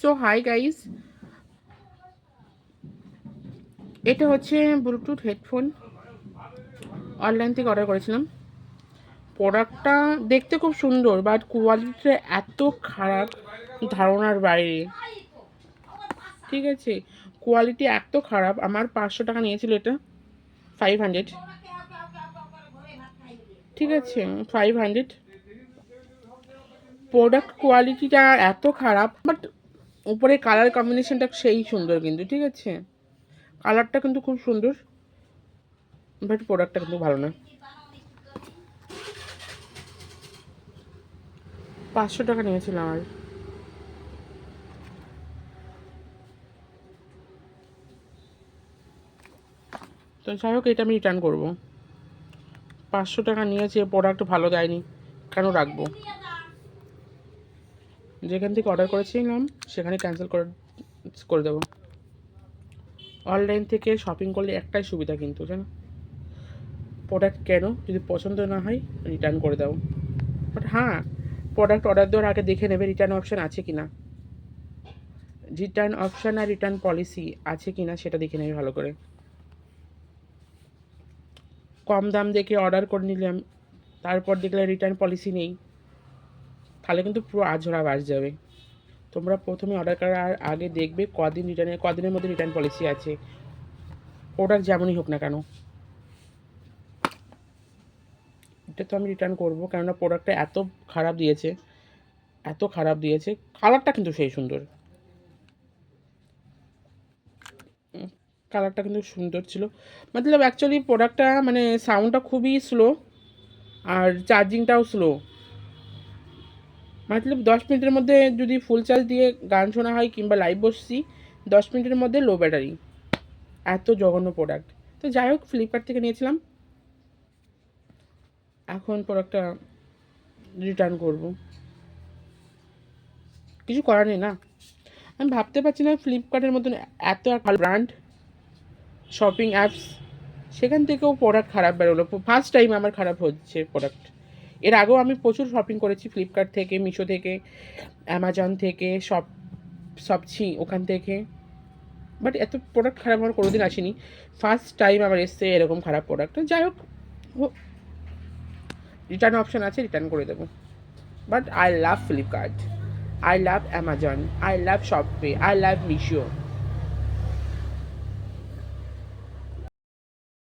So high guys. এটা হচ্ছে Bluetooth headphone. Online থেকে অর্ডার করেছিলাম। প্রোডাক্টটা দেখতে খুব সুন্দর, বাট কোয়ালিটিটা এত খারাপ ধারণার বাইরে। ঠিক আছে? কোয়ালিটি এত খারাপ, আমার পাঁচশো টাকা নিয়েছিল এটা। ফাইভ হান্ড্রেড ঠিক আছে? ফাইভ হান্ড্রেড প্রোডাক্ট কোয়ালিটিটা এত খারাপ, বাট উপরে কালার কম্বিনেশনটা সেই সুন্দর কিন্তু, ঠিক আছে? কালারটা কিন্তু খুব সুন্দর বাট প্রোডাক্টটা কিন্তু ভালো না। পাঁচশো টাকা নিয়েছিলাম আর তো যাই হোক, এটা আমি রিটার্ন করব। পাঁচশো টাকা নিয়েছে প্রোডাক্ট ভালো দেয়নি, কেন রাখব? যেখান থেকে অর্ডার করেছিলাম, সেখানে ক্যান্সেল করে করে দেবো। অনলাইন থেকে শপিং করলে একটাই সুবিধা কিন্তু, জানো? প্রোডাক্ট কেন, যদি পছন্দ না হয় রিটার্ন করে দাও। বাট হ্যাঁ প্রোডাক্ট অর্ডার দেওয়ার আগে দেখে নেবে রিটার্ন অপশান আছে কি না রিটার্ন অপশান আর রিটার্ন পলিসি আছে কি না সেটা দেখে নেবে ভালো করে। কম দাম দেখে অর্ডার করে নিলাম, তারপর দেখলে রিটার্ন পলিসি নেই। তাহলে কিন্তু পুরো আঝরা বাস যাবে। তোমরা প্রথমে অর্ডার করার আগে দেখবে কদিন রিটার্নের কদিনের মধ্যে রিটার্ন পলিসি আছে। প্রোডাক্ট যেমনই হোক না কেন। এটা তো আমি রিটার্ন করব, কেননা প্রোডাক্টটা এত খারাপ দিয়েছে, এত খারাপ দিয়েছে কালারটা কিন্তু সেই সুন্দর। কালারটা কিন্তু সুন্দর ছিল। মতলব অ্যাকচুয়ালি প্রোডাক্টটা মানে সাউন্ডটা খুবই স্লো আর চার্জিংটাও স্লো মতলব দশ মিনিটের মধ্যে যদি ফুল চার্জ দিয়ে গান শোনা হয় কিংবা লাইভ বসছি, দশ মিনিটের মধ্যে লো ব্যাটারি এত জঘন্য প্রোডাক্ট তো যাই হোক ফ্লিপকার্ট থেকে নিয়েছিলাম। এখন প্রোডাক্টটা রিটার্ন করব। কিছু করার নেই না? আমি ভাবতে পারছি না ফ্লিপকার্টের মতন এত এক ভালো ব্র্যান্ড শপিং অ্যাপস সেখান থেকেও প্রোডাক্ট খারাপ বেরোলো। ফার্স্ট টাইম আমার খারাপ হচ্ছে প্রোডাক্ট এর আগেও আমি প্রচুর শপিং করেছি ফ্লিপকার্ট থেকে মিশো থেকে অ্যামাজন থেকে, সব সবছি ওখান থেকে। বাট এত প্রোডাক্ট খারাপ আমার কোনোদিন আসেনি। ফার্স্ট টাইম আমার এসছে এরকম খারাপ প্রোডাক্ট যাই হোক রিটার্ন অপশান আছে রিটার্ন করে দেবো। But I love Flipkart I love Amazon I love Shopee I love Meesho